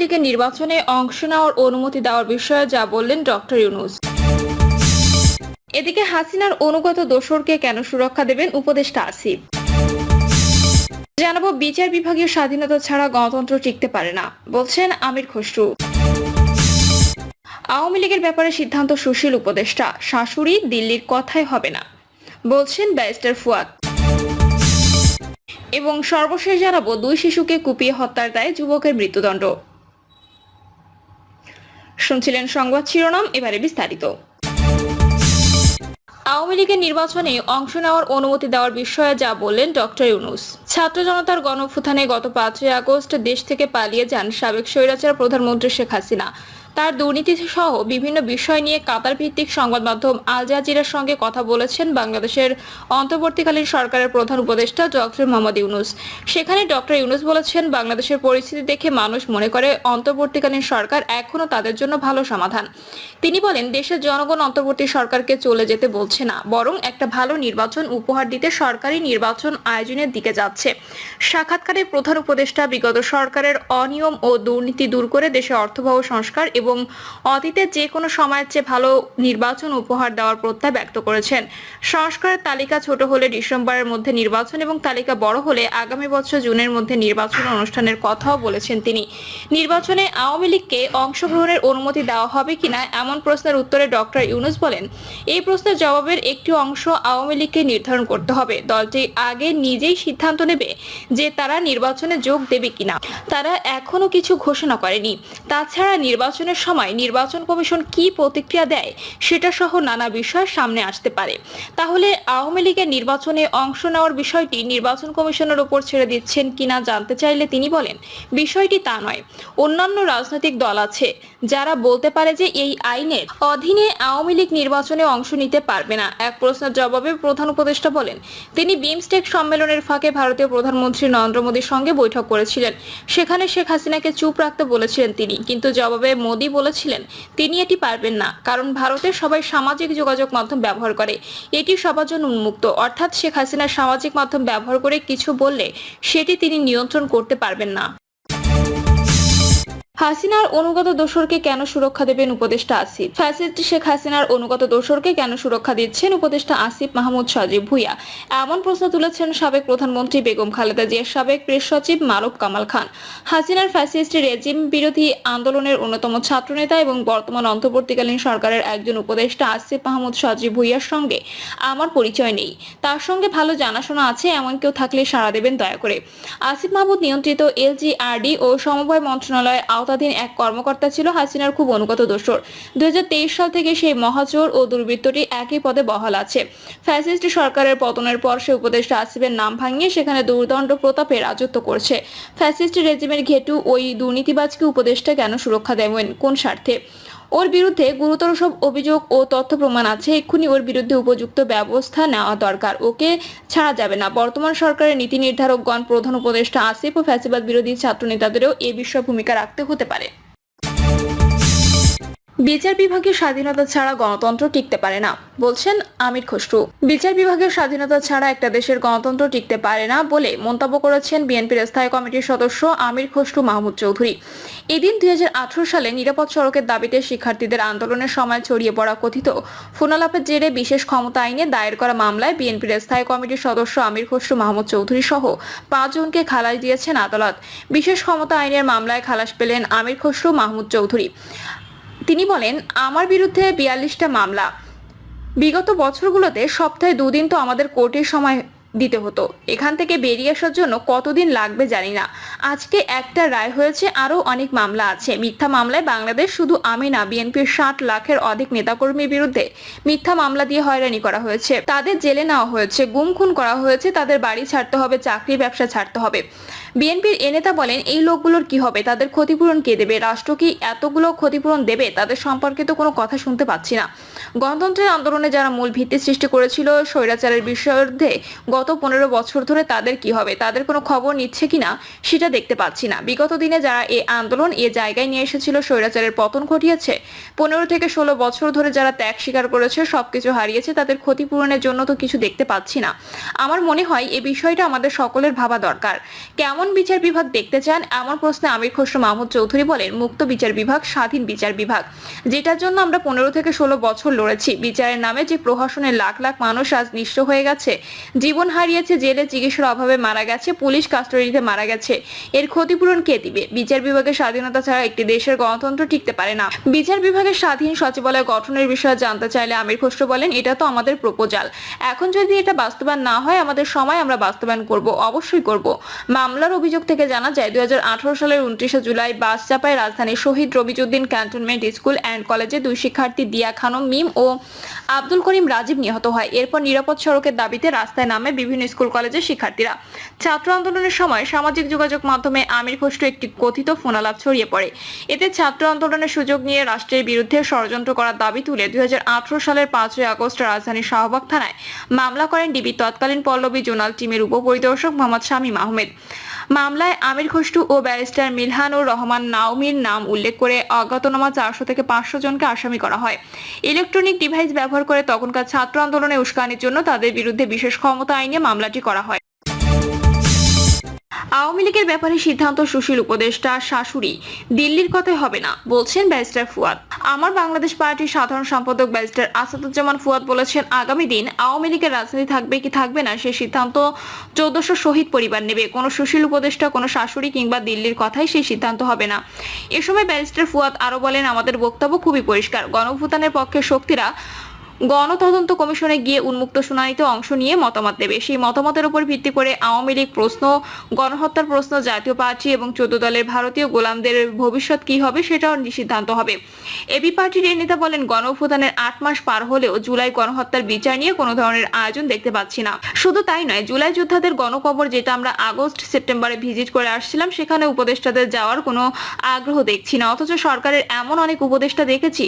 লীগের নির্বাচনে অংশ নেওয়ার অনুমতি দেওয়ার বিষয়ে যা বললেন ডক্টর ইউনুস। এদিকে হাসিনার অনুগত দোসরকে কেন সুরক্ষা দেবেন উপদেষ্টা আসিফ? জানাব, বিচার বিভাগীয় স্বাধীনতা ছাড়া গণতন্ত্র টিকতে পারে না, বলছেন আমির খসরু। আওয়ামী লীগের ব্যাপারে সিদ্ধান্ত সুশীল উপদেষ্টা, শাশুড়ি দিল্লির কথাই হবে না, বলছেন ব্যারিস্টার ফুয়াদ। এবং সর্বশেষ জানাব, দুই শিশুকে কুপিয়ে হত্যার দায়ে যুবকের মৃত্যুদণ্ড। শুনছিলেন সংবাদ শিরোনাম, এবারে বিস্তারিত। আওয়ামী লীগের নির্বাচনে অংশ নেওয়ার অনুমতি দেওয়ার বিষয়ে যা বললেন ডক্টর ইউনুস। ছাত্র জনতার গণফুথানে গত পাঁচই আগস্ট দেশ থেকে পালিয়ে যান সাবেক স্বৈরাচার প্রধানমন্ত্রী শেখ হাসিনা। তার দুর্নীতি সহ বিভিন্ন বিষয় নিয়ে কাতার ভিত্তিক সংবাদ মাধ্যম আল জাজিরার সঙ্গে কথা বলেছেন বাংলাদেশের অন্তর্বর্তীকালীন সরকারের প্রধান উপদেষ্টা ডক্টর মোহাম্মদ ইউনুস। সেখানে ডক্টর ইউনুস বলেছেন, বাংলাদেশের পরিস্থিতি দেখে মানুষ মনে করে অন্তর্বর্তীকালীন সরকার এখনও তাদের জন্য ভালো সমাধান। তিনি বলেন, দেশের জনগণ অন্তর্বর্তী সরকারকে চলে যেতে বলছে না, বরং একটা ভালো নির্বাচন উপহার দিতে সরকারি নির্বাচন আয়োজনের দিকে যাচ্ছে। সাক্ষাৎকারে প্রধান উপদেষ্টা বিগত সরকারের অনিয়ম ও দুর্নীতি দূর করে দেশে অর্থবহ সংস্কার এবং অতীতে যে কোনো সময়ের চেয়ে ভালো নির্বাচন উপহার দেওয়ার প্রত্যয় ব্যক্ত করেছেন। সংস্কারের তালিকা ছোট হলে ডিসেম্বরের মধ্যে নির্বাচন এবং তালিকা বড় হলে আগামী বছর জুনের মধ্যে নির্বাচন অনুষ্ঠানের কথাও বলেছেন তিনি। নির্বাচনে আওয়ামী লীগকে অংশগ্রহণের অনুমতি দেওয়া হবে কিনা এমন প্রশ্নের উত্তরে ডক্টর ইউনুস বলেন, এই প্রশ্নের জবাবের একটি অংশ আওয়ামী লীগকে নির্ধারণ করতে হবে। দলটি আগে নিজেই সিদ্ধান্ত নেবে যে তারা নির্বাচনে যোগ দেবে কিনা। তারা এখনও কিছু ঘোষণা করেনি। তাছাড়া নির্বাচনের সময় নির্বাচন কমিশন কি প্রতিক্রিয়া দেয় সেটা সহ নানা বিষয় সামনে আসতে পারে। তাহলে আওয়ামী লীগের নির্বাচনে অংশ নেওয়ার বিষয়টি নির্বাচন কমিশনের উপর ছেড়ে দিচ্ছেন কিনা জানতে চাইলে তিনি বলেন, বিষয়টি তা নয়। অন্যান্য রাজনৈতিক দল আছে যারা বলতে পারে যে এই আইনের অধীনে আওয়ামী লীগ নির্বাচনে অংশ নিতে পারবে না। এক প্রশ্নের জবাবে প্রধান উপদেষ্টা বলেন, তিনি বিমস্টেক সম্মেলনের ফাঁকে ভারতীয় প্রধানমন্ত্রী নরেন্দ্র মোদীর সঙ্গে বৈঠক করেছিলেন। সেখানে শেখ হাসিনাকে চুপ রাখতে বলেছিলেন তিনি। কিন্তু জবাবে মোদী বলেছিলেন, তিনি এটি পারবেন না, কারণ ভারতের সবাই সামাজিক যোগাযোগ মাধ্যম ব্যবহার করে। এটি সবার জন্য উন্মুক্ত। অর্থাৎ শেখ হাসিনা সামাজিক মাধ্যম ব্যবহার করে কিছু বললে, সেটি তিনি নিয়ন্ত্রণ করতে পারবেন না। হাসিনার অনুগত দোসরকে কেন সুরক্ষা দেবেন উপদেষ্টা আসিফ? ফ্যাসিস্ট শেখ হাসিনার অনুগত দোসরকে কেন সুরক্ষা দিচ্ছেন উপদেষ্টা আসিফ মাহমুদ সজীব ভুইয়া? এমন প্রশ্ন তুলেছেন সাবেক প্রধানমন্ত্রী বেগম খালেদা জিয়ার সাবেক প্রেস সচিব মারুফ কামাল খান। হাসিনার ফ্যাসিস্ট রেজিম বিরোধী আন্দোলনের অন্যতম ছাত্রনেতা এবং বর্তমান অন্তর্বর্তীকালীন সরকারের একজন উপদেষ্টা আসিফ মাহমুদ সজীব ভুইয়ার সঙ্গে আমার পরিচয় নেই। তার সঙ্গে ভালো জানাশোনা আছে, এমন কেউ থাকলে সাড়া দেবেন দয়া করে। আসিফ মাহমুদ নিয়ন্ত্রিত এলজিআরডি ও সমবায় মন্ত্রণালয়ের আওতাধীন এক কর্মকর্তা ছিল হাসিনার খুব অনুগত দোসর দুই সাল থেকে সেই মহাচোর ও দুর্বৃত্তটি একই পদে বহাল আছে। ফ্যাসিস্ট সরকারের পতনের পর সে উপদেষ্টা আসিফের নাম ভাঙিয়ে সেখানে দুর্দণ্ড প্রতাপে রাজত্ব করছে। ফ্যাসিস্ট রেজিমের ঘেটু ওই দুর্নীতিবাজকে উপদেষ্টা কেন সুরক্ষা দেবেন? কোন স্বার্থে? ওর বিরুদ্ধে গুরুতর সব অভিযোগ ও তথ্য প্রমাণ আছে। এক্ষুনি ওর বিরুদ্ধে উপযুক্ত ব্যবস্থা নেওয়া দরকার। ওকে ছাড়া যাবে না। বর্তমান সরকারের নীতি নির্ধারকগণ প্রধান উপদেষ্টা আসিফ ও ফ্যাসিবাদ বিরোধী ছাত্র নেতাদেরও এ বিষয়ে ভূমিকা রাখতে হতে পারে। বিচার বিভাগের স্বাধীনতা ছাড়া গণতন্ত্র টিকতে পারে না, বলছেন আমির খসরু। বিচার বিভাগের স্বাধীনতা ছাড়া একটা দেশের গণতন্ত্র টিকতে পারে না বলে মন্তব্য করেছেন বিএনপির স্থায়ী কমিটির সদস্য আমির খসরু মাহমুদ চৌধুরী। এদিন দুই হাজার আঠেরো সালে নিরাপদ সড়কের দাবিতে শিক্ষার্থীদের আন্দোলনের সময় ছড়িয়ে পড়া কথিত ফোনালাপের জেরে বিশেষ ক্ষমতা আইনে দায়ের করা মামলায় বিএনপির স্থায়ী কমিটির সদস্য আমির খসরু মাহমুদ চৌধুরী সহ পাঁচজনকে খালাস দিয়েছেন আদালত। বিশেষ ক্ষমতা আইনের মামলায় খালাস পেলেন আমির খসরু মাহমুদ চৌধুরী। তিনি বলেন আমার বিরুদ্ধে বিয়াল্লিশটা মামলা। বিগত বছরগুলোতে সপ্তাহে দুদিন তো আমাদের কোর্টের সময় দিতে হতো। এখান থেকে বেরিয়ে আসার জন্য কতদিন লাগবে জানি না। আজকে একটা রায় হয়েছে, আরও অনেক মামলা আছে। মিথ্যা মামলায় বাংলাদেশ শুধু আমি না বিএনপির ষাট লাখের অধিক নেতাকর্মীর বিরুদ্ধে মিথ্যা মামলা দিয়ে হয়রানি করা হয়েছে। তাদের জেলে নেওয়া হয়েছে, গুম খুন করা হয়েছে, তাদের বাড়ি ছাড়তে হবে, চাকরি ব্যবসা ছাড়তে হবে। বিএনপির এ নেতা বলেন, এই লোকগুলোর কি হবে? তাদের ক্ষতিপূরণ কে দেবে? রাষ্ট্র কি এতগুলো ক্ষতিপূরণ দেবে? তাদের সম্পর্কে তো কোনো কথা শুনতে পাচ্ছি না। গণতন্ত্রের আন্দোলনে যারা মূল ভিত্তি সৃষ্টি করেছিল, স্বৈরাচারের বিরুদ্ধে গত পনেরো বছর ধরে তাদের কি হবে? তাদের কোনো খবর নিচ্ছে কিনা? সেটা দেখতে পাচ্ছি না। বিগত দিনে যারা এই আন্দোলন এ জায়গায় নিয়ে এসেছিল, স্বৈরাচারের পতন ঘটিয়েছে। পনেরো থেকে ষোলো বছর ধরে যারা ত্যাগ স্বীকার করেছে, সবকিছু হারিয়েছে, তাদের ক্ষতিপূরণের জন্য তো কিছু দেখতে পাচ্ছি না। আমার মনে হয় এই বিষয়টা আমাদের সকলের ভাবা দরকার। কেমন বিচার বিভাগ দেখতে চান? এমন প্রশ্নে আমির খসরু মাহমুদ চৌধুরী বলেন, মুক্ত বিচার বিভাগ, স্বাধীন বিচার বিভাগ। যেটার জন্য আমরা পনেরো থেকে ষোলো বছর লড়েছি। বিচারের নামে যে প্রহসনের লাখ লাখ মানুষ আজ নিঃস্ব হয়ে গেছে, জীবন হারিয়েছে, জেলে চিকিৎসার অভাবে মারা গেছে, পুলিশ কাস্টডিতে মারা গেছে। এর ক্ষতিপূরণ কে দিবে? বিচার বিভাগের স্বাধীনতা ছাড়া একটি দেশের গণতন্ত্র টিকতে পারে না। বিচার বিভাগের স্বাধীন সচিবালয় গঠনের বিষয়ে জানতে চাইলে আমির খসরু বলেন, এটা তো আমাদের প্রপোজাল। এখন যদি এটা বাস্তবায়ন না হয়, আমাদের সময় আমরা বাস্তবায়ন করব, অবশ্যই করব। মামলার অভিযোগ থেকে জানা যায়, দুই হাজার আঠারো সালের উনত্রিশে জুলাই বাস চাপায় রাজধানীর Shaheed Rabijuddin cantonment school and কলেজে দুই শিক্ষার্থী দিয়া খানম মিম ও আব্দুল করিম রাজীব নিহত হয়। এরপর নিরাপদ সড়কের দাবিতে রাস্তায় নামে বিভিন্ন স্কুল কলেজের শিক্ষার্থীরা। ছাত্র আন্দোলনের সময় সামাজিক যোগাযোগ মাধ্যমে আমির খসরু একটি কথিত ফোনালাপ ছড়িয়ে পড়ে। এতে ছাত্র আন্দোলনের সুযোগ নিয়ে রাষ্ট্রের বিরুদ্ধে ষড়যন্ত্র করার দাবি তুলে দুই হাজার আঠারো সালের পাঁচই আগস্ট রাজধানীর শাহবাগ থানায় মামলা করেন ডিবি তৎকালীন পল্লবী জোনাল টিমের উপপরিদর্শক মোহাম্মদ শামীম আহমেদ। মামলায় আমির খসরু ও ব্যারিস্টার মিলহানুর রহমান নাওমির নাম উল্লেখ করে অজ্ঞাতনামা চারশো থেকে পাঁচশো জনকে আসামি করা হয়। ইলেকট্রনিক ডিভাইস ব্যবহার করে তখনকার ছাত্র আন্দোলনে উস্কানির জন্য তাদের বিরুদ্ধে বিশেষ ক্ষমতা আইনে মামলাটি করা হয়। আওয়ামী লীগের ব্যাপারে সিদ্ধান্ত সুশীল উপদেষ্টা শাশুড়ি, দিল্লির কথাই হবে না, বলছেন ব্যারিস্টার ফুয়াদ। আমার বাংলাদেশ পার্টির সাধারণ সম্পাদক ব্যারিস্টার আসাদুজ্জামান ফুয়াদ বলেছেন, আগামী দিন আওয়ামী লীগের রাজনীতি থাকবে কি থাকবে না সেই সিদ্ধান্ত চোদ্দশো শহীদ পরিবার নেবে। কোনো সুশীল উপদেষ্টা, কোনো শাশুড়ি কিংবা দিল্লির কথাই সেই সিদ্ধান্ত হবে না। এ সময় ব্যারিস্টার ফুয়াদ আরও বলেন, আমাদের বক্তব্য খুবই পরিষ্কার। গণভূতানের পক্ষে শক্তিরা গণতদন্ত কমিশনে গিয়ে উন্মুক্ত শুনানিতে অংশ নিয়ে মতামত দেবে। সেই মতামতের উপর ভিত্তি করে আওয়ামী লীগ প্রশ্ন, গণহত্যার প্রশ্ন, জাতীয় পার্টি এবং চোদ্দ দলের ভারতীয় গোলামদের ভবিষ্যৎ কি হবে সেটাও সিদ্ধান্ত হবে। এবি পার্টির এই নেতা বলেন, গণঅভ্যুত্থানের আট মাস পার হলেও জুলাই গণহত্যার বিচার নিয়ে কোনো ধরনের আয়োজন দেখতে পাচ্ছি না। শুধু তাই নয়, জুলাই যোদ্ধাদের গণকবর যেটা আমরা আগস্ট, সেপ্টেম্বরে ভিজিট করে আসছিলাম, সেখানে উপদেষ্টাদের যাওয়ার কোনো আগ্রহ দেখছি না। অথচ সরকারের এমন অনেক উপদেষ্টা দেখেছি,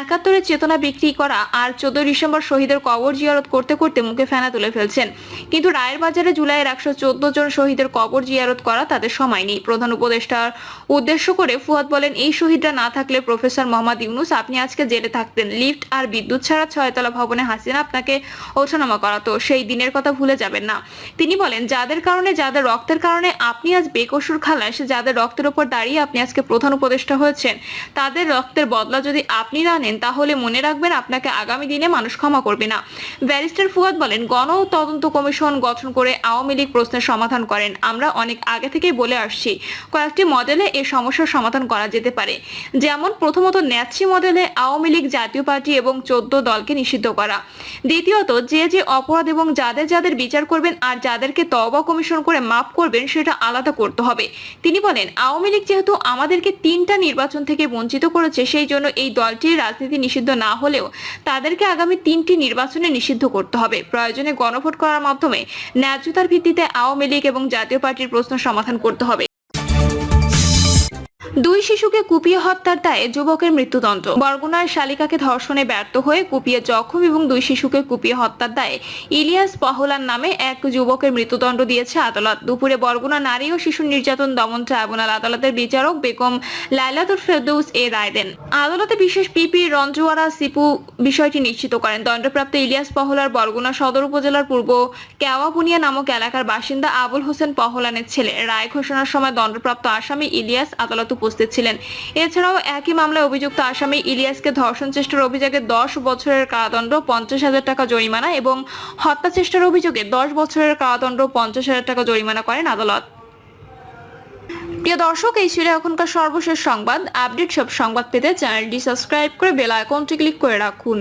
একাত্তরের চেতনা বিক্রি করা আর চোদ্দই ডিসেম্বর শহীদের কবর জিয়ারত করতে করতে মুখে ফেনা তুলে ফেলছেন। কিন্তু রায়ের বাজারে জুলাইয়ের একশো চোদ্দ জন শহীদের কবর জিয়ারত করা তাদের সময় নেই। প্রধান উপদেষ্টার উদ্দেশ্য করে ফুয়াদ বলেন, এই শহীদরা না থাকলে প্রফেসর মোহাম্মদ ইউনুস, আপনি আজকে জেলে থাকতেন। লিফট আর বিদ্যুৎ ছাড়া ছয়তলা ভবনে হাসিনা আপনাকে ওঠানামা করাতো। সেই দিনের কথা ভুলে যাবেন না। তিনি বলেন, যাদের কারণে, যাদের রক্তের কারণে আপনি আজ বেকসুর খালাস, যাদের রক্তের উপর দাঁড়িয়ে আপনি আজকে প্রধান উপদেষ্টা হয়েছেন, তাদের রক্তের বদলা যদি আপনি না নেন, তাহলে মনে রাখবেন আপনাকে আগামী দিনে মানুষ ক্ষমা করবে না। ব্যারিস্টার ফুয়াদ বলেন, গণ তদন্ত কমিশন গঠন করে আওয়ামী লীগ প্রশ্নের সমাধান করেন। আমরা অনেক আগে থেকেই বলে আসছি, কয়েকটি মডেলে এই সমস্যার সমাধান করা যেতে পারে। যেমন, প্রথমত ন্যাচি মডেলে আওয়ামী লীগ জাতীয় পার্টি এবং চোদ্দ দলকে নিষিদ্ধ করা। দ্বিতীয়ত, যে যে অপরাধ এবং যাদের যাদের বিচার করবেন আর যাদেরকে তবা কমিশন করে মাফ করবেন, সেটা আলাদা করতে হবে। তিনি বলেন, আওয়ামী লীগ যেহেতু আমাদেরকে তিনটা নির্বাচন থেকে বঞ্চিত করেছে, সেই জন্য এই দলটির রাজনীতি নিষিদ্ধ না হলেও তাদেরকে আগামী তিনটি নির্বাচনে নিষিদ্ধ করতে হবে। প্রয়োজনে গণভোট করার মাধ্যমে ন্যায্যতার ভিত্তিতে আওয়ামী লীগ এবং জাতীয় পার্টির প্রশ্ন সমাধান করতে হবে। দুই শিশুকে কুপিয়ে হত্যার দায়ে যুবকের মৃত্যুদণ্ড। বরগুনার শালিকাকে ধর্ষণে ব্যর্থ হয়ে কুপিয়ে জখম এবং দুই শিশুকে কুপিয়ে হত্যার দায়ে ইলিয়াস পহলার নামে এক যুবকের মৃত্যুদণ্ড দিয়েছে আদালত। দুপুরে বরগুনা নারী ও শিশু নির্যাতন দমন ট্রাইব্যুনাল আদালতের বিচারক বেগম লাইলাতুল ফেরদৌস এ রায় দেন। আদালতে বিশেষ পিপি রঞ্জুয়ারা সিপু বিষয়টি নিশ্চিত করেন। দণ্ডপ্রাপ্ত ইলিয়াস পহলার বরগুনা সদর উপজেলার পূর্ব কেওয়াপুনিয়া নামক এলাকার বাসিন্দা আবুল হোসেন পহলানের ছেলে। রায় ঘোষণার সময় দণ্ডপ্রাপ্ত আসামি ইলিয়াস আদালত উপস্থিত ছিলেন। এছাড়াও একই মামলায় অভিযুক্ত আসামি ইলিয়াসকে ধর্ষণ চেষ্টার অভিযোগে দশ বছরের কারাদণ্ড, পঞ্চাশ হাজার টাকা জরিমানা এবং হত্যা চেষ্টার অভিযোগে দশ বছরের কারাদণ্ড, পঞ্চাশ হাজার টাকা জরিমানা করেন আদালত। প্রিয় দর্শক, এই ছিল এখনকার সর্বশেষ সংবাদ। আপডেট সব সংবাদ পেতে চ্যানেলটি সাবস্ক্রাইব করে বেল আইকনটি ক্লিক করে রাখুন।